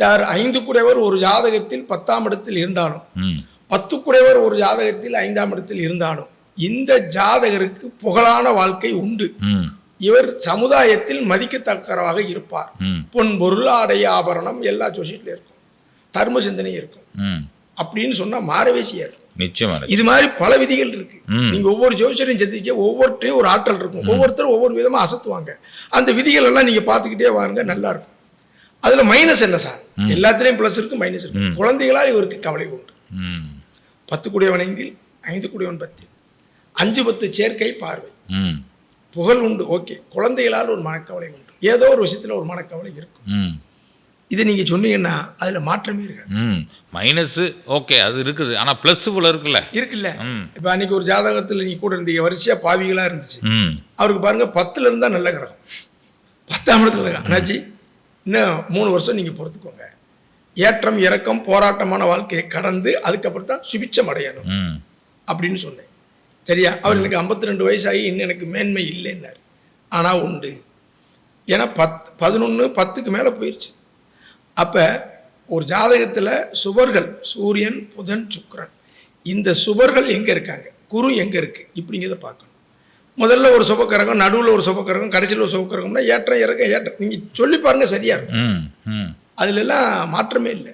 Sir ஐந்து குடைவர் ஒரு ஜாதகத்தில் பத்தாம் இடத்தில் இருந்தாலும் பத்து குடைவர் ஒரு ஜாதகத்தில் ஐந்தாம் இடத்தில் இருந்தாலும் இந்த ஜாதகருக்கு புகழான வாழ்க்கை உண்டு. இவர் சமுதாயத்தில் மதிக்கத்தக்கவராக இருப்பார். பொன் பொருள் ஆடை ஆபரணம் எல்லா சொசைட்டிலும் இருக்கும். தர்ம சிந்தனை இருக்கும். அப்படின்னு சொன்னா மாறவே செய்யாது. இது மாதிரி பல விதிகள் இருக்கு. நீங்க ஒவ்வொரு ஜோசியரையும் சந்திச்ச ஒவ்வொருத்தையும் ஒரு ஆற்றல் இருக்கும். ஒவ்வொருத்தரும் ஒவ்வொரு விதமா அசத்துவாங்க. அந்த விதிகள் எல்லாம் நீங்க பார்த்துக்கிட்டே வாருங்க நல்லா இருக்கும். அதுல மைனஸ் என்ன சார் எல்லாத்துலயும் ப்ளஸ் இருக்கு மைனஸ் இருக்கு. குழந்தைகளால் இவருக்கு கவலை உண்டு. பத்து குடியவன் ஐந்தில் ஐந்து குடியவன் பத்தில். அஞ்சு பத்து சேர்க்கை பார்வை. புகழ் உண்டு ஓகே குழந்தைகளால் ஒரு மனக்கவலை உண்டு. ஏதோ ஒரு விஷயத்துல ஒரு மனக்கவலை இருக்கும். இதை நீங்க சொன்னீங்கன்னா அதுல மாற்றமே இருக்காது. மைனஸு ஓகே அது இருக்குது. ஆனால் ப்ளஸ் போல இருக்குல்ல? இருக்குல்ல. இப்போ அன்னைக்கு ஒரு ஜாதகத்தில் நீ கூட இருந்தீங்க வரிசையா பாவிகளா இருந்துச்சு. அவருக்கு பாருங்க பத்துல இருந்தா நல்ல கிரகம். பத்தாம் இடத்துல இருக்க அண்ணாச்சி இன்னும் மூணு வருஷம் நீங்க பொறுத்துக்கோங்க. ஏற்றம் இறக்கம் போராட்டமான வாழ்க்கையை கடந்து அதுக்கப்புறம் தான் சுபிச்சம் அடையணும். அப்படின்னு சொன்னேன். சரியா? அவர் எனக்கு 52 ரெண்டு வயசாகி இன்னும் எனக்கு மேன்மை இல்லைன்னார். ஆனால் உண்டு. ஏன்னா பத் பதினொன்று பத்துக்கு மேலே போயிடுச்சு அப்போ ஒரு ஜாதகத்தில் சுபர்கள் சூரியன் புதன் சுக்கிரன். இந்த சுபர்கள் எங்கே இருக்காங்க? குரு எங்கே இருக்குது இப்படிங்கிறத பார்க்கணும். முதல்ல ஒரு சுபக்கரகம் நடுவில் ஒரு சுபக்கரகம் கடைசியில் ஒரு சுபக்கரகம்னா ஏற்றம் இறக்கம் ஏற்றம். நீங்கள் சொல்லி பாருங்க சரியா இருக்கும். ம் ம். அதுல எல்லாம் மாற்றமே இல்லை.